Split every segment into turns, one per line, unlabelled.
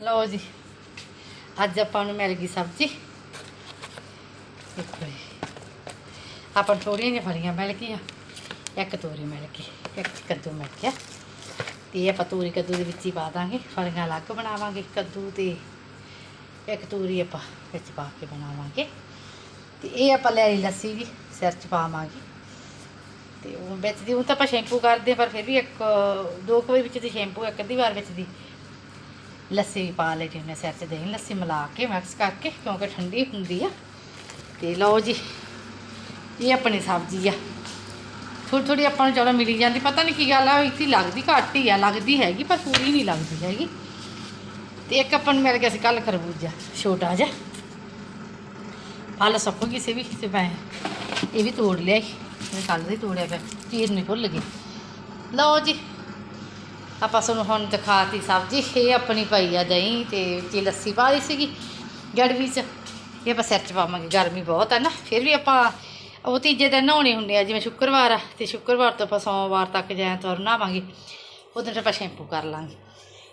ਲਓ ਜੀ ਅੱਜ ਆਪਾਂ ਨੂੰ ਮਿਲ ਗਈ ਸਬਜ਼ੀ। ਦੇਖੋ ਜੀ ਆਪਾਂ ਨੂੰ ਥੋੜ੍ਹੀਆਂ ਜਿਹੀਆਂ ਫਲੀਆਂ ਮਿਲ ਗਈਆਂ ਇੱਕ ਤੋਰੀ ਮਿਲ ਗਈ ਇੱਕ ਕੱਦੂ ਮਿਲ ਗਿਆ। ਤੇ ਇਹ ਆਪਾਂ ਤੋਰੀ ਕੱਦੂ ਦੇ ਵਿੱਚ ਹੀ ਪਾ ਦਾਂਗੇ ਫਲੀਆਂ ਅਲੱਗ ਬਣਾਵਾਂਗੇ ਕੱਦੂ ਤੇ। ਇੱਕ ਤੋਰੀ ਆਪਾਂ ਵਿੱਚ ਪਾ ਕੇ ਬਣਾਵਾਂਗੇ। ਤੇ ਇਹ ਆਪਾਂ ਲੈ ਲਈ ਲੱਸੀ ਵੀ ਸਿਰ 'ਚ ਪਾਵਾਂਗੇ। ਤੇ ਉਹ ਵਿੱਚ ਦੀ ਉਹ ਤਾਂ ਆਪਾਂ ਸ਼ੈਂਪੂ ਕਰਦੇ ਹਾਂ, ਪਰ ਫਿਰ ਵੀ ਇੱਕ ਦੋ ਕੁ ਵਾਰੀ ਵਿੱਚ ਦੀ ਸ਼ੈਂਪੂ ਇੱਕ ਅੱਧੀ ਵਾਰ ਵਿੱਚ ਦੀ। ਲੱਸੀ ਵੀ ਪਾ ਲਈ ਜੀ ਸਿਰ 'ਚ ਦਹੀਂ ਲੱਸੀ ਮਿਲਾ ਕੇ ਮਿਕਸ ਕਰਕੇ, ਕਿਉਂਕਿ ਠੰਡੀ ਹੁੰਦੀ ਆ। ਤੇ ਲਓ ਜੀ, ਇਹ ਆਪਣੀ ਸਬਜ਼ੀ ਆ। ਥੋੜੀ ਥੋੜੀ ਆਪਾਂ ਨੂੰ ਚਲੋ ਮਿਲੀ ਜਾਂਦੀ, ਪਤਾ ਨਹੀਂ ਕੀ ਗੱਲ ਆ, ਇੱਥੇ ਲੱਗਦੀ ਘੱਟ ਹੀ ਆ, ਲੱਗਦੀ ਹੈਗੀ, ਪਰ ਪੂਰੀ ਨਹੀਂ ਲੱਗਦੀ ਹੈਗੀ। ਤੇ ਇੱਕ ਆਪਾਂ ਨੂੰ ਮਿਲ ਗਿਆ ਸੀ ਕੱਲ ਖਰਬੂਜਾ, ਛੋਟਾ ਜਿਹਾ। ਫਲ ਸੁੱਕ ਗਈ ਵੀ, ਤੇ ਮੈਂ ਇਹ ਵੀ ਤੋੜ ਲਿਆ ਸੀ। ਮੈਂ ਕੱਲ ਦਾ ਤੋੜਿਆ ਪਿਆ, ਚੀਰ ਨਹੀਂ ਭੁੱਲ ਗਈ। ਲਓ ਜੀ ਆਪਾਂ ਤੁਹਾਨੂੰ ਹੁਣ ਦਿਖਾਤੀ ਸਬਜ਼ੀ, ਇਹ ਆਪਣੀ ਪਈ ਆ ਦਹੀਂ ਤੇ ਵਿੱਚ ਲੱਸੀ ਪਾ ਲਈ ਸੀਗੀ ਗੜਵੀ ਚ। ਇਹ ਆਪਾਂ ਸਿਰ ਚ ਪਾਵਾਂਗੇ, ਗਰਮੀ ਬਹੁਤ ਆ ਨਾ, ਫਿਰ ਵੀ ਆਪਾਂ ਉਹ ਤੀਜੇ ਦਿਨ ਨਹਾਉਣੇ ਹੁੰਦੇ ਆ, ਜਿਵੇਂ ਸ਼ੁੱਕਰਵਾਰ ਆ, ਤੇ ਸ਼ੁੱਕਰਵਾਰ ਤੋਂ ਆਪਾਂ ਸੋਮਵਾਰ ਤੱਕ ਜਾਂ ਐਤਵਾਰ ਨਹਾਵਾਂਗੇ। ਉਦੋਂ ਆਪਾਂ ਸ਼ੈਂਪੂ ਕਰ ਲਾਂਗੇ।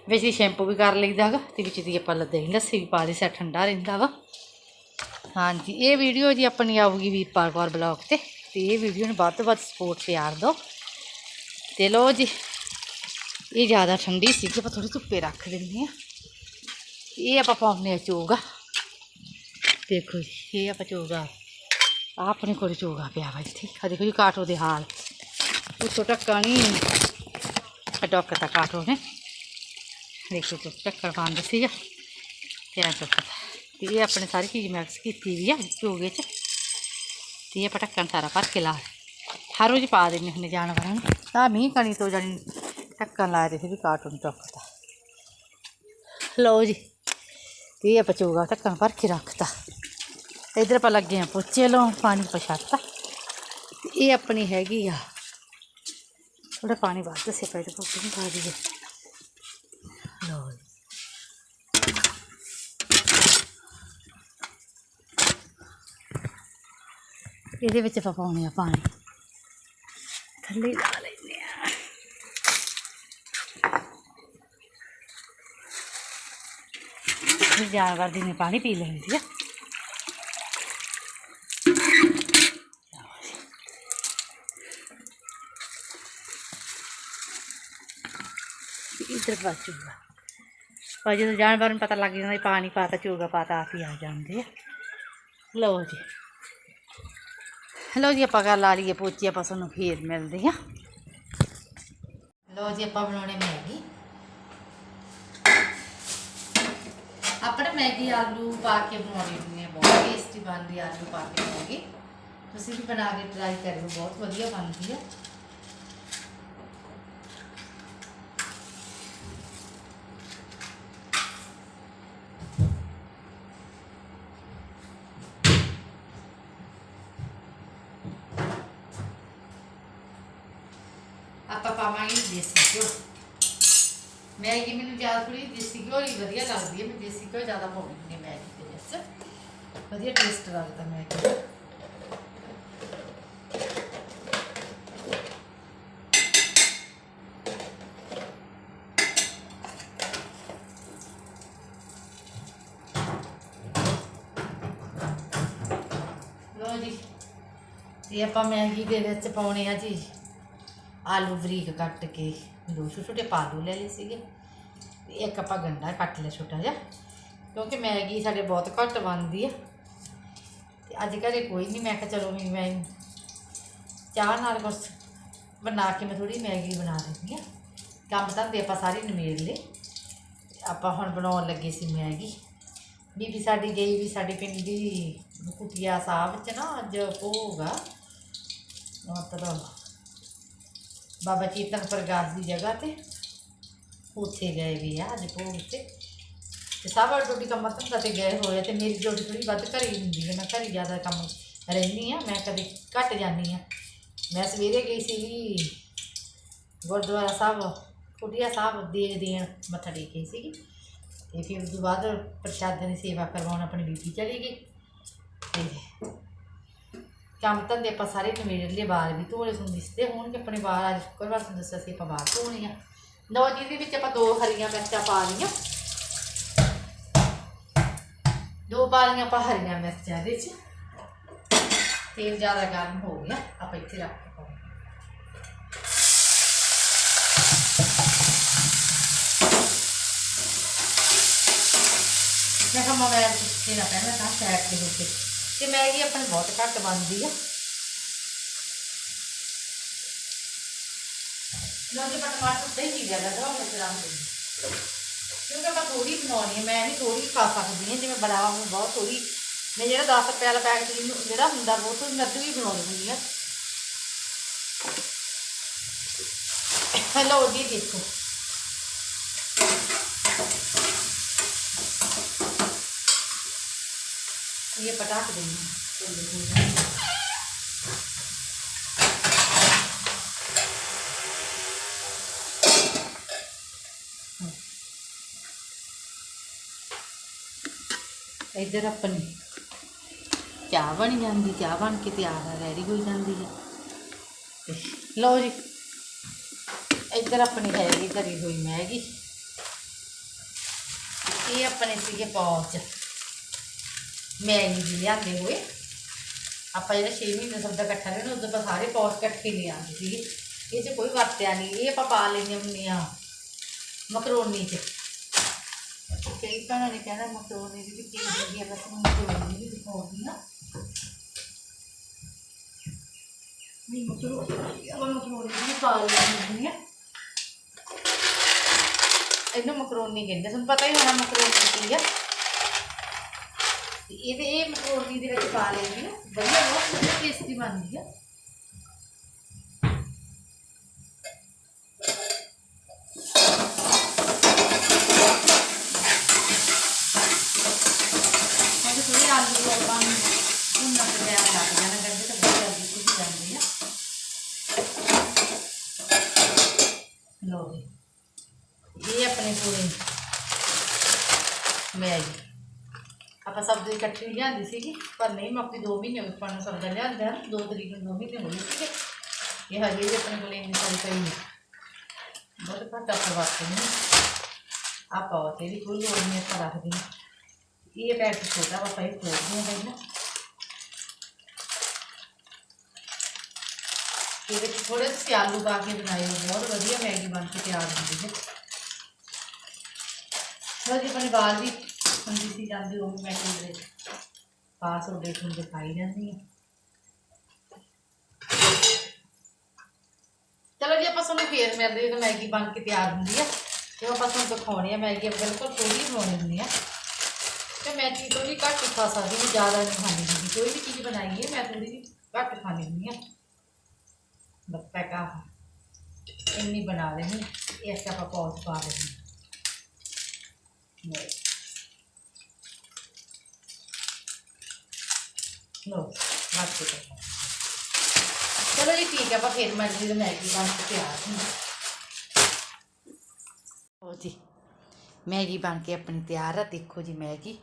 ਵਿੱਚ ਦੀ ਸ਼ੈਂਪੂ ਵੀ ਕਰ ਲਈਦਾ ਗਾ, ਤੇ ਵਿੱਚ ਦੀ ਆਪਾਂ ਦਹੀਂ ਲੱਸੀ ਵੀ ਪਾ ਲਈ, ਸਿਰ ਠੰਡਾ ਰਹਿੰਦਾ ਵਾ। ਹਾਂਜੀ, ਇਹ ਵੀਡੀਓ ਜੀ ਆਪਣੀ ਆਊਗੀ ਵੀਰਪਾਲ ਕੌਰ ਬਲੌਗ ਤੇ ਤੇ ਇਹ ਵੀਡੀਓ ਨੂੰ ਵੱਧ ਤੋਂ ਵੱਧ ਸਪੋਰਟ ਪਿਆਰ ਦਿਓ। ਤੇ ਲੋ ਜੀ ਇਹ ਜ਼ਿਆਦਾ ਠੰਡੀ ਸੀ ਕਿ ਆਪਾਂ ਥੋੜੀ ਧੁੱਪੇ ਰੱਖ ਦਿੰਦੇ ਆ ਇਹ ਆਪਾਂ ਪਾਉਂਦੇ ਆ ਚੋਗਾ। ਦੇਖੋ ਜੀ, ਇਹ ਆਪਾਂ ਚੋਗਾ ਆਹ ਆਪਣੇ ਕੋਲ ਚੋਗਾ ਪਿਆ ਵਾ ਇੱਥੇ। ਆ ਦੇਖੋ ਜੀ, ਕਾਟੋ ਦੇ ਹਾਲ। ਉੱਤੋਂ ਟੱਕਾ ਨਹੀਂ। ਡੋਕ ਤਾਂ ਕਾਟੋ ਨੇ। ਦੇਖੋ ਜੀ ਟੱਕਰ ਬੰਦ ਸੀਗਾ ਤੇ ਆ ਚੁੱਕਾ ਤੇ। ਇਹ ਆਪਣੇ ਸਾਰੀ ਚੀਜ਼ ਮਿਕਸ ਕੀਤੀ ਵੀ ਆ, ਚੋਗੇ 'ਚ। ਤੇ ਇਹ ਪਟਕਣ ਸਾਰਾ ਭਰ ਕੇ ਲਾ ਹਰ ਰੋਜ਼ ਪਾ ਦਿੰਦੇ ਹੁੰਦੇ ਜਾਨਵਰਾਂ ਨੂੰ। ਤਾਂ ਮੀਂਹ ਕਣੀ ਤੋਂ ਜਾਣੀ ਢੱਕਣ ਲਾਏ ਤੇ ਫਿਰ ਵੀ ਕਾਰਟੂਨ ਚੁੱਕਦਾ ਲਓ ਜੀ ਤੇ ਇਹ ਆਪਾਂ ਚੋਗਾ ਢੱਕਣ ਭਰ ਕੇ ਰੱਖਤਾ ਇਧਰ ਆਪਾਂ ਲੱਗੇ ਆ ਪੋਚੇ ਲਾਉਣ ਪਾਣੀ ਪਛਾਤਾ ਤੇ ਇਹ ਆਪਣੀ ਹੈਗੀ ਆ ਥੋੜਾ ਪਾਣੀ ਵੱਧ ਸੇ ਪੈ ਤੇ ਪੋਚੇ ਨੂੰ ਪਾ ਦਈਏ ਲਓ ਜੀ ਇਹਦੇ ਵਿੱਚ ਆਪਾਂ ਪਾਉਣੇ ਆ ਪਾਣੀ ਥੱਲੇ ਲਾ ਲੈਂਦੇ ਆ ਇਹ ਜਾਨਵਰ ਦੀ ਨੇ ਪਾਣੀ ਪੀ ਲੈਂਦੀ ਆ। ਇਧਰ ਬਾਚੂਗਾ ਪਰ ਜਦੋਂ ਜਾਨਵਰ ਨੂੰ ਪਤਾ ਲੱਗ ਜਾਂਦਾ ਵੀ ਪਾਣੀ ਪਾਤਾ ਚੂਗਾ ਪਾਤਾ ਆਪ ਹੀ ਆ ਜਾਂਦੇ ਆ। ਲਓ ਜੀ। ਲਓ ਜੀ, ਆਪਾਂ ਕਰ ਲਾ ਲਈਏ ਪੋਚੀ, ਆਪਾਂ ਸਾਨੂੰ ਫੇਰ ਮਿਲਦੇ ਆ। ਲਓ ਜੀ, ਆਪਾਂ ਬਣਾਉਣੇ ਮੈਗੀ। ਆਪਣੇ ਮੈਗੀ ਆਲੂ ਪਾ ਕੇ ਬਣਾਉਣੀ ਹੁੰਦੀ ਹੈ ਬਹੁਤ ਟੇਸਟੀ ਬਣਦੀ ਆਲੂ ਪਾ ਕੇ ਮੈਗੀ। ਤੁਸੀਂ ਵੀ ਬਣਾ ਕੇ ਟਰਾਈ ਕਰਿਓ, ਬਹੁਤ ਵਧੀਆ ਬਣਦੀ ਹੈ ਆਪਾਂ ਪਾਵਾਂਗੇ ਦੇਸੀ ਘਿਓ। ਮੈਗੀ ਮੈਨੂੰ ਜ਼ਿਆਦਾ ਥੋੜੀ ਦੇਸੀ ਘਿਓ ਹੀ ਵਧੀਆ ਲੱਗਦੀ ਹੈ, ਮੈਂ ਦੇਸੀ ਘਿਓ ਜ਼ਿਆਦਾ ਪਾਉਂਦੀ ਹੁੰਦੀ ਹਾਂ ਮੈਗੀ ਦੇ ਵਿੱਚ। ਵਧੀਆ ਟੇਸਟ ਲੱਗਦਾ ਮੈਗੀ ਦਾ ਲੋ ਜੀ, ਤੇ ਆਪਾਂ ਮੈਗੀ ਦੇ ਵਿੱਚ ਪਾਉਣੇ ਆ ਜੀ। ਆਲੂ ਬਰੀਕ ਕੱਟ ਕੇ ਦੋ ਛੋਟੇ ਛੋਟੇ ਪਾਲੂ ਲੈ ਲਏ ਸੀਗੇ। ਤੇ ਇੱਕ ਆਪਾਂ ਗੰਡਾ ਕੱਟ ਲਿਆ ਛੋਟਾ ਜਿਹਾ, ਕਿਉਂਕਿ ਮੈਗੀ ਸਾਡੇ ਬਹੁਤ ਘੱਟ ਬਣਦੀ ਆ। ਤੇ ਅੱਜ ਘਰੇ ਕੋਈ ਨਹੀਂ ਮੈਂ ਕਿਹਾ ਚਲੋ ਵੀ ਮੈਂ ਚਾਹ ਨਾਲ ਕੁਛ ਬਣਾ ਕੇ ਮੈਂ ਥੋੜੀ ਮੈਗੀ ਬਣਾ ਦਿੰਦੀ ਆ। ਕੰਮ ਤਾਂ ਦੇ ਆਪਾਂ ਸਾਰੇ ਨਿਮੇੜ ਲਏ। ਆਪਾਂ ਹੁਣ ਬਣਾਉਣ ਲੱਗੇ ਸੀ ਮੈਗੀ। ਬੀਬੀ ਸਾਡੀ ਗਈ ਵੀ ਸਾਡੇ ਪਿੰਡ ਦੀ ਕੁਟਿਆ ਸਾਹਿਬ ਚ ਨਾ, ਅੱਜ ਹੋਊਗਾ ਮਤਲਬ ਬਾਬਾ ਚੇਤਨ ਪ੍ਰਕਾਸ਼ ਦੀ ਜਗ੍ਹਾ ਤੇ ਉੱਥੇ ਗਏ ਵੀ ਆ, ਅੱਜ ਭੋਗ ਤੇ। ਤੇ ਸਭ ਡਿਊਟੀ ਕੰਮ ਧੰਦਾ ਤੇ ਗਏ ਹੋਏ ਆ ਤੇ ਮੇਰੀ ਡਿਊਟੀ ਥੋੜੀ ਵੱਧ ਘਰੇ ਹੀ ਹੁੰਦੀ ਹੈ ਮੈਂ ਘਰੇ ਜ਼ਿਆਦਾ ਕੰਮ ਰਹਿੰਦੀ ਆ, ਮੈਂ ਕਦੇ ਘੱਟ ਜਾਂਦੀ ਆ। ਮੈਂ ਸਵੇਰੇ ਗਈ ਸੀਗੀ ਗੁਰਦੁਆਰਾ ਸਾਹਿਬ ਕੁਟਿਆ ਸਾਹਿਬ ਦੇਖ ਦੇਣ ਮੱਥਾ ਟੇਕੀ ਸੀਗੀ। ਤੇ ਫਿਰ ਉਸ ਤੋਂ ਬਾਅਦ ਪ੍ਰਸ਼ਾਦ ਦੀ ਸੇਵਾ ਕਰਵਾਉਣ ਆਪਣੀ ਬੀਬੀ ਚਲੀ ਗਈ। ਤੇ ਕੰਮ ਧੰਦੇ ਆਪਾਂ ਸਾਰੇ ਨਿਬੇੜ ਲਏ ਬਾਹਰ ਵੀ ਧੋਲੇ ਸੁਣ ਦਿਸਦੇ ਹੋਣਗੇ ਆਪਣੇ ਬਾਲ ਅੱਜ ਸ਼ੁੱਕਰਵਾਰ ਤੁਹਾਨੂੰ ਦੱਸਿਆ ਸੀ ਆਪਾਂ ਬਾਹਰ ਧੋਣੇ ਆ। ਲਓ ਜੀ, ਇਹਦੇ ਵਿੱਚ ਆਪਾਂ ਦੋ ਹਰੀਆਂ ਮਿਰਚਾਂ ਪਾ ਲਈਆਂ। ਦੋ ਪਾ ਲਈਆਂ ਆਪਾਂ ਹਰੀਆਂ ਮਿਰਚਾਂ ਦੇ ਚ ਤੇਲ ਜ਼ਿਆਦਾ ਗਰਮ ਹੋ ਗਿਆ, ਆਪਾਂ ਇੱਥੇ ਰੱਖ ਕੇ ਪਾਉਂਦੇ ਮੈਂ ਕਿਹਾ ਮੋਬਾਈਲ ਤੇ ਨਾ ਪੈਣਾ ਤਾਂ ਸਾਈਡ ਤੇ ਹੋ ਤੇ ਮੈਗੀ ਆਪਣੀ ਬਹੁਤ ਘੱਟ ਬਣਦੀ ਆ। ਲੋ ਜੀ ਮੈਂ ਟਮਾਟਰ ਸਹੀ ਚੀਜ਼ ਹੈ ਲਗਾ ਮੈਂ ਤੇਰਾ ਕਿਉਂਕਿ ਆਪਾਂ ਥੋੜੀ ਬਣਾਉਣੀ ਮੈਂ ਵੀ ਥੋੜੀ ਖਾ ਸਕਦੀ ਹਾਂ ਜਿਵੇਂ ਬਣਾਵਾ ਮੈਂ ਬਹੁਤ ਥੋੜੀ ਮੈਂ ਜਿਹੜਾ 10 ਰੁਪਏ ਵਾਲਾ ਪੈਕਟ ਜਿਹੜਾ ਹੁੰਦਾ ਬਹੁਤ ਮੈਂ ਅੱਧੀ ਵੀ ਬਣਾਉਣੀ ਹੁੰਦੀ ਆ। ਹੈਲੋ ਜੀ ਦੇਖੋ। ਇਹ ਪਟਾਕ ਦੇਣੀ ਇੱਧਰ ਆਪਣੀ ਚਾਹ ਬਣ ਜਾਂਦੀ, ਚਾਹ ਬਣ ਕੇ ਤਿਆਰ ਆ ਰੈਡੀ ਹੋਈ ਜਾਂਦੀ ਹੈ। ਲਓ ਜੀ, ਇੱਧਰ ਆਪਣੀ ਹੈਗੀ, ਧਰੀ ਹੋਈ ਮੈਗੀ। ਇਹ ਆਪਣੇ ਸੀਗੇ ਪੌਚ। ਮੈਂ ਨਹੀਂ ਜੀ ਲਿਆਂਦੇ ਹੋਏ। ਆਪਾਂ ਜਿਹੜਾ 6 ਮਹੀਨੇ ਸਭ ਦਾ ਇਕੱਠਾ ਲੈਣਾ, ਉਦੋਂ ਆਪਾਂ ਸਾਰੇ ਪੌਚ ਇਕੱਠੇ ਲੈ ਆਉਂਦੇ ਸੀਗੇ ਇਹ 'ਚ ਕੋਈ ਵਰਤਿਆ ਨਹੀਂ, ਇਹ ਆਪਾਂ ਪਾ ਲੈਂਦੇ ਹੁੰਦੇ ਹੁੰਦੀਆਂ ਮਕਰੋਨੀ 'ਚ। ਕਈ ਭੈਣਾਂ ਨੇ ਕਹਿਣਾ ਮਕਰੋਨੀ ਦੀ ਵੀ ਕੀ ਹੁੰਦੀ ਹੈ ਬਸ ਮੈਂ ਮਕਰੋਨੀ ਵੀ ਦਿਖਾਉਂਦੀ ਨਾ। ਨਹੀਂ, ਮਕਰੋਨੀ ਆਪਾਂ ਮਕਰੋਨੀ ਵੀ ਪਾ ਲੈਂਦੀ ਹਾਂ। ਇਹਨੂੰ ਮਕਰੋਨੀ ਕਹਿੰਦੇ ਤੁਹਾਨੂੰ ਪਤਾ ਹੀ ਹੋਣਾ ਮਕਰੋਨੀ ਕੀ ਆ। ਇਹਦੇ ਇਹ ਮਕਰੋਨੀ ਦੇ ਵਿੱਚ ਪਾ ਲੈਂਦੀ ਹਾਂ ਵਧੀਆ ਬਹੁਤ ਵਧੀਆ ਟੇਸਟੀ ਬਣਦੀ ਆ ਹੁਣ ਥੋੜੀ ਆਲੂ ਨੂੰ ਆਪਾਂ ਨੂੰ ਭੁੰਨਣ ਤੇ ਟਾਈਮ ਲੱਗ ਜਾਣਾ ਕਰਦੇ ਤਾਂ ਬਹੁਤ ਜਲਦੀ ਭੁੱਜ ਜਾਂਦੀ ਆ ਲਓ ਜੀ ਇਹ ਆਪਣੇ ਪੂਰੇ ਮੈਗੀ ਆਪਾਂ ਸਬਜ਼ੀ ਇਕੱਠੀ ਲਿਆਂਦੀ ਸੀਗੀ ਪਰ ਨਹੀਂ ਮੈਂ ਆਪਣੀ 2 ਮਹੀਨੇ ਵਿੱਚ ਗਏ ਪਾਣ ਸਬਜ਼ਾ ਲਿਆਂਦਾ 2 ਤਰੀਕ ਨੂੰ 2 ਮਹੀਨੇ ਹੋ ਗਏ ਸੀਗੇ। ਇਹ ਹਜੇ ਵੀ ਆਪਣੇ ਕੋਲ ਇੰਨੀ ਸਾਰੀ ਪਈ ਨਹੀਂ। ਬਹੁਤ ਘੱਟ ਆਪਾਂ ਵਰਤਦੇ ਨੇ ਆਪਾਂ ਉਹ ਤੇਰੀ ਕੋਈ ਲੋੜ ਨਹੀਂ ਆਪਾਂ ਰੱਖਦੇ ਹਾਂ। ਇਹ ਪੈਕਟ ਛੋਟਾ ਵਾ ਪਾਈ ਖੋਲਦੇ ਹਾਂ ਪਹਿਲਾਂ। ਇਹਦੇ ਵਿੱਚ ਥੋੜੇ ਜਿਹੇ ਆਲੂ ਪਾ ਕੇ ਬਣਾਏ ਹੋਏ, ਬਹੁਤ ਵਧੀਆ ਮੈਗੀ ਬਣ ਕੇ ਤਿਆਰ ਹੁੰਦੀ ਹੈ। ਲਓ ਜੀ ਆਪਣੇ ਬਾਲ ਵੀ ਹੁੰਦੀ ਜਾਂਦੀ ਉਹ ਵੀ ਮੈਂ ਦੇ ਪਾਸ ਹੋ ਗਏ ਹੁੰਦੇ ਖਾਈ ਜਾਂਦੀ ਹੈ ਚਲੋ ਜੀ, ਆਪਾਂ ਤੁਹਾਨੂੰ ਫੇਰ ਮਿਲਦੇ ਜਦੋਂ ਮੈਗੀ ਬਣ ਕੇ ਤਿਆਰ ਹੁੰਦੀ ਹੈ ਤੇ ਆਪਾਂ ਤੁਹਾਨੂੰ ਦਿਖਾਉਣੀ ਹੈ ਮੈਗੀ, ਆਪਾਂ ਬਿਲਕੁਲ ਥੋੜੀ ਬਣਾਉਣੀ ਹੁੰਦੀ ਹੈ ਤੇ ਮੈਂ ਚੀਜ਼ ਥੋੜੀ ਘੱਟ ਖਾ ਸਕਦੀ ਹਾਂ ਜ਼ਿਆਦਾ ਨਹੀਂ ਖਾਂਦੀ ਹੁੰਦੀ। ਕੋਈ ਵੀ ਚੀਜ਼ ਬਣਾਈ ਹੈ ਮੈਂ ਥੋੜੀ ਜਿਹੀ ਘੱਟ ਖਾਂਦੀ ਹੁੰਦੀ ਹੈ ਬੱਤਾ ਕਾ ਇੰਨੀ ਬਣਾ ਲੈਣੀ ਇਹ ਆਪਾਂ ਪੌਚ ਪਾ ਲੈਣੀ ਨਹੀਂ ਲੋ ਬਾਤ ਕਰੋ ਚਲੋ ਜੀ ਠੀਕ ਹੈ, ਆਪਾਂ ਫਿਰ ਮੈਂ ਜੀ ਮੈਗੀ ਬਣ ਕੇ ਤਿਆਰ ਹੁੰਦੀ ਹੋ। ਜੀ, ਮੈਗੀ ਬਣ ਕੇ ਆਪਣੀ ਤਿਆਰ ਆ। ਦੇਖੋ ਜੀ ਮੈਗੀ।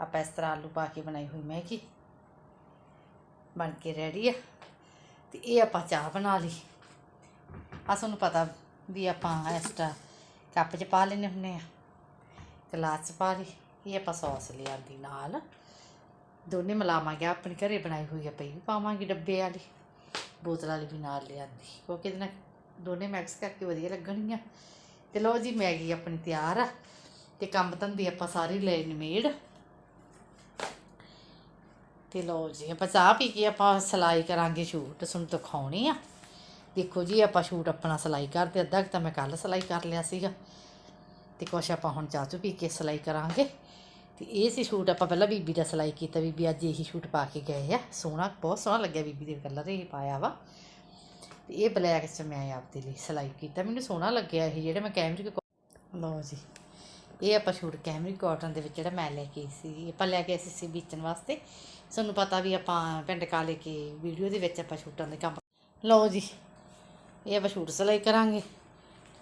ਆਪਾਂ ਇਸ ਤਰ੍ਹਾਂ ਆਲੂ ਪਾ ਕੇ ਬਣਾਈ ਹੋਈ ਮੈਗੀ ਬਣ ਕੇ ਰੈਡੀ ਆ। ਤੇ ਇਹ ਆਪਾਂ ਚਾਹ ਬਣਾ ਲਈ। ਆ ਤੁਹਾਨੂੰ ਪਤਾ ਵੀ ਆਪਾਂ ਐਕਸਟਰਾ ਕੱਪ 'ਚ ਪਾ ਲੈਣੇ ਹੁੰਨੇ ਆ। ਗਲਾਸ 'ਚ ਪਾ ਲਈ। ਇਹ ਆਪਾਂ ਸੌਸ ਲਿਆਂਦੀ ਨਾਲ। ਦੋਨੇ ਮਿਲਾਵਾਂਗੇ ਆਪਣੇ ਘਰੇ ਬਣਾਈ ਹੋਈ ਆ ਪਈ ਵੀ ਪਾਵਾਂਗੇ ਡੱਬੇ ਵਾਲੀ। ਬੋਤਲ ਵਾਲੀ ਵੀ ਨਾਲ ਲਿਆਂਦੀ। ਕਿਉਂਕਿ ਇਹਦੇ ਨਾਲ? ਦੋਨੇ ਮਿਕਸ ਕਰਕੇ ਵਧੀਆ ਲੱਗਣਗੀਆਂ। ਤੇ ਲਓ ਜੀ, ਮੈਗੀ ਆਪਣੀ ਤਿਆਰ ਆ। ਤੇ ਕੰਮ ਧੰਦੇ ਆਪਾਂ ਸਾਰੇ ਲੈ ਨਿਮੇੜ। ਤੇ ਲਓ ਜੀ, ਆਪਾਂ ਚਾਹ ਪੀ ਕੇ ਆਪਾਂ ਸਿਲਾਈ ਕਰਾਂਗੇ ਸ਼ੂਟ, ਤੁਹਾਨੂੰ ਦਿਖਾਉਣੀ ਆ। ਦੇਖੋ ਜੀ, ਆਪਾਂ ਸ਼ੂਟ ਆਪਣਾ ਸਿਲਾਈ ਕਰਦੇ, ਅੱਧਾ ਕੁ ਤਾਂ ਮੈਂ ਕੱਲ ਸਿਲਾਈ ਕਰ ਲਿਆ ਸੀਗਾ। ਤੇ ਕੁਛ ਆਪਾਂ ਹੁਣ ਚਾਹ ਚੂ ਪੀ ਕੇ ਸਿਲਾਈ ਕਰਾਂਗੇ। ਤੇ ਇਹ ਸੀ ਸ਼ੂਟ ਆਪਾਂ ਪਹਿਲਾਂ ਬੀਬੀ ਦਾ ਸਿਲਾਈ ਕੀਤਾ। ਬੀਬੀ ਅੱਜ ਇਹੀ ਸ਼ੂਟ ਪਾ ਕੇ ਗਏ ਆ। ਸੋਹਣਾ, ਬਹੁਤ ਸੋਹਣਾ ਲੱਗਿਆ ਬੀਬੀ ਦੇ ਕਲਰ, ਇਹ ਪਾਇਆ ਵਾ। ਤੇ ਇਹ ਬਲੈਕ ਚ ਮੈਂ ਆਪਦੇ ਲਈ ਸਿਲਾਈ ਕੀਤਾ। ਮੈਨੂੰ ਸੋਹਣਾ ਲੱਗਿਆ ਇਹ ਜਿਹੜਾ ਮੈਂ ਕੈਮਰਿਕ ਲਓ ਜੀ, ਇਹ ਆਪਾਂ ਸ਼ੂਟ ਕੈਮਰਿਕ ਕਾਟਨ ਦੇ ਵਿੱਚ ਜਿਹੜਾ ਮੈਂ ਲੈ ਕੇ ਸੀ। ਆਪਾਂ ਲੈ ਕੇ ਆਏ ਸੀ ਵੇਚਣ ਵਾਸਤੇ। ਤੁਹਾਨੂੰ ਪਤਾ ਵੀ ਆਪਾਂ ਪਿੰਡ ਕਾਲੇ ਕੇ ਵੀਡੀਓ ਦੇ ਵਿੱਚ ਆਪਾਂ ਸ਼ੂਟਾਂ ਦੇ ਕੰਮ ਲਓ ਜੀ, ਇਹ ਆਪਾਂ ਸ਼ੂਟ ਸਿਲਾਈ ਕਰਾਂਗੇ।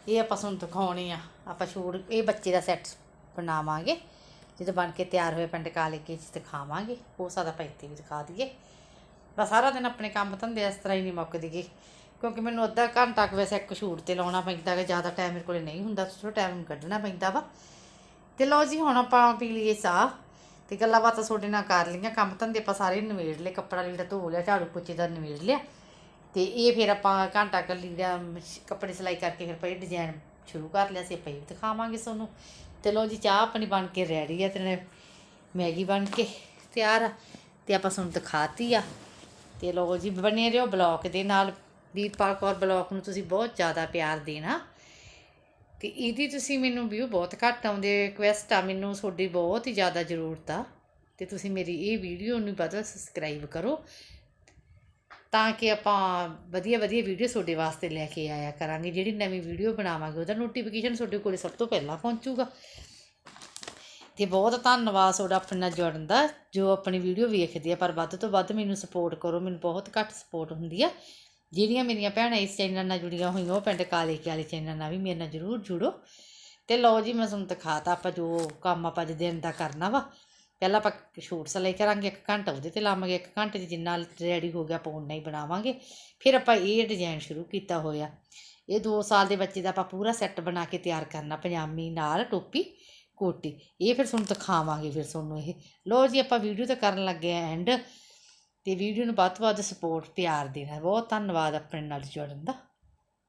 ਇਹ ਆਪਾਂ ਤੁਹਾਨੂੰ ਦਿਖਾਉਣੇ ਆ। ਆਪਾਂ ਸ਼ੂਟ, ਇਹ ਬੱਚੇ ਦਾ ਸੈੱਟ ਬਣਾਵਾਂਗੇ। ਜਦੋਂ ਬਣ ਕੇ ਤਿਆਰ ਹੋਏ ਪਿੰਡ ਕਾਲੇ ਕੇ ਚ ਦਿਖਾਵਾਂਗੇ। ਹੋ ਸਕਦਾ ਆਪਾਂ ਇੱਥੇ ਵੀ ਦਿਖਾ ਦਈਏ। ਬਸ ਸਾਰਾ ਦਿਨ ਆਪਣੇ ਕੰਮ ਧੰਦੇ ਇਸ ਤਰ੍ਹਾਂ ਹੀ ਨਹੀਂ ਮੁੱਕਦੇ ਗੇ ਕਿਉਂਕਿ ਮੈਨੂੰ ਅੱਧਾ ਘੰਟਾ ਕੁ ਵੈਸੇ ਇੱਕ ਸ਼ੂਟ ਤੇ ਲਾਉਣਾ ਪੈਂਦਾ ਕਿ ਜ਼ਿਆਦਾ ਟਾਈਮ ਮੇਰੇ ਕੋਲੇ ਨਹੀਂ ਹੁੰਦਾ ਥੋੜਾ ਟਾਈਮ ਕੱਢਣਾ ਪੈਂਦਾ ਵਾ। ਤੇ ਲਓ ਜੀ, ਹੁਣ ਆਪਾਂ ਪੀ ਲਈਏ ਚਾਹ। ਤੇ ਗੱਲਾਂ ਬਾਤਾਂ ਤੁਹਾਡੇ ਨਾਲ ਕਰ ਲਈਆਂ, ਕੰਮ ਧੰਦੇ ਆਪਾਂ ਸਾਰੇ ਨਿਬੇੜ ਲਏ, ਕੱਪੜਾ ਲੀੜਾ ਧੋ ਲਿਆ, ਝਾੜੂ ਪੋਚੇ ਦਾ ਨਵੇੜ ਲਿਆ। ਤੇ ਇਹ ਫਿਰ ਆਪਾਂ ਘੰਟਾ ਕੁ ਲੀੜਾ ਕੱਪੜੇ ਸਿਲਾਈ ਕਰਕੇ ਫਿਰ ਪਈ ਡਿਜ਼ਾਈਨ ਸ਼ੁਰੂ ਕਰ ਲਿਆ ਸੀ, ਆਪਾਂ ਇਹ ਦਿਖਾਵਾਂਗੇ ਤੁਹਾਨੂੰ। ਤੇ ਲੋ ਜੀ, ਚਾਹ ਆਪਣੀ ਬਣ ਕੇ ਰੈਡੀ ਆ ਤੇ ਨਾਲੇ ਮੈਗੀ ਬਣ ਕੇ ਤਿਆਰ ਆ ਤੇ ਆਪਾਂ ਤੁਹਾਨੂੰ ਦਿਖਾਤੀ ਆ। ਤੇ ਲੋ ਜੀ, ਬਣੇ ਰਹੋ ਬਲੌਗ ਦੇ ਨਾਲ। ਵੀਰਪਾਲ ਕੌਰ ਬਲੌਗ ਨੂੰ ਤੁਸੀਂ ਬਹੁਤ ਜ਼ਿਆਦਾ ਪਿਆਰ ਦੇਣਾ। ਤੇ ਇਹਦੀ ਤੁਸੀਂ ਮੈਨੂੰ ਵਿਊ ਬਹੁਤ ਘੱਟ ਆਉਂਦੇ ਰਿਕਵੈਸਟ ਆ, ਮੈਨੂੰ ਤੁਹਾਡੀ ਬਹੁਤ ਹੀ ਜ਼ਿਆਦਾ ਜ਼ਰੂਰਤ ਆ। ਤੇ ਤੁਸੀਂ ਮੇਰੀ ਇਹ ਵੀਡੀਓ ਨੂੰ ਵੱਧ ਸਬਸਕ੍ਰਾਈਬ ਕਰੋ। ਤਾਂ ਕਿ ਆਪਾਂ ਵਧੀਆ ਵਧੀਆ ਵੀਡੀਓ ਤੁਹਾਡੇ ਵਾਸਤੇ ਲੈ ਕੇ ਆਇਆ ਕਰਾਂਗੇ। ਜਿਹੜੀ ਨਵੀਂ ਵੀਡੀਓ ਬਣਾਵਾਂਗੇ, ਉਹਦਾ ਨੋਟੀਫਿਕੇਸ਼ਨ ਤੁਹਾਡੇ ਕੋਲੇ ਸਭ ਤੋਂ ਪਹਿਲਾਂ ਪਹੁੰਚੂਗਾ। ਤੇ ਬਹੁਤ ਧੰਨਵਾਦ ਤੁਹਾਡਾ ਆਪਣੇ ਨਾਲ ਜੁੜਨ ਦਾ, ਜੋ ਆਪਣੀ ਵੀਡੀਓ ਵੇਖਦੇ ਆ, ਪਰ ਵੱਧ ਤੋਂ ਵੱਧ ਮੈਨੂੰ ਸਪੋਰਟ ਕਰੋ। ਮੈਨੂੰ ਬਹੁਤ ਘੱਟ ਸਪੋਰਟ ਹੁੰਦੀ ਆ। ਜਿਹੜੀਆਂ ਮੇਰੀਆਂ ਭੈਣਾਂ ਇਸ ਚੈਨਲ ਨਾਲ ਜੁੜੀਆਂ ਹੋਈਆਂ, ਉਹ ਪਿੰਡ ਕਾਲੇ ਕੇ ਵਾਲੇ ਚੈਨਲ ਨਾਲ ਵੀ ਮੇਰੇ ਨਾਲ ਜ਼ਰੂਰ ਜੁੜੋ। ਤੇ ਲਓ ਜੀ, ਮੈਂ ਤੁਹਾਨੂੰ ਦਿਖਾਤਾ ਆਪਾਂ ਜੋ ਕੰਮ ਆਪਾਂ ਅੱਜ ਦਿਨ ਦਾ ਕਰਨਾ ਵਾ। ਪਹਿਲਾਂ ਆਪਾਂ ਸ਼ੂਟ ਸਿਲਾਈ ਕਰਾਂਗੇ ਇੱਕ ਘੰਟਾ ਉਹਦੇ ਤੇ ਲਾਵਾਂਗੇ, ਇੱਕ ਘੰਟੇ 'ਚ ਜਿੰਨਾ ਰੈਡੀ ਹੋ ਗਿਆ ਆਪਾਂ ਉਨਾ ਹੀ ਬਣਾਵਾਂਗੇ। ਫਿਰ ਆਪਾਂ ਇਹ ਡਿਜ਼ਾਈਨ ਸ਼ੁਰੂ ਕੀਤਾ ਹੋਇਆ। ਇਹ 2 ਸਾਲ ਦੇ ਬੱਚੇ ਦਾ ਆਪਾਂ ਪੂਰਾ ਸੈੱਟ ਬਣਾ ਕੇ ਤਿਆਰ ਕਰਨਾ, ਪਜਾਮੀ ਨਾਲ ਟੋਪੀ, ਕੋਟੀ। ਇਹ ਫਿਰ ਤੁਹਾਨੂੰ ਦਿਖਾਵਾਂਗੇ ਫਿਰ ਤੁਹਾਨੂੰ ਇਹ। ਲੋ ਜੀ, ਆਪਾਂ ਵੀਡੀਓ ਤਾਂ ਕਰਨ ਲੱਗੇ ਆ ਐਂਡ ਤੇ ਵੀਡੀਓ ਨੂੰ ਵੱਧ ਤੋਂ ਵੱਧ ਸਪੋਰਟ ਪਿਆਰ ਦੇਣਾ। ਬਹੁਤ ਧੰਨਵਾਦ ਆਪਣੇ ਨਾਲ ਜੁੜਨ ਦਾ।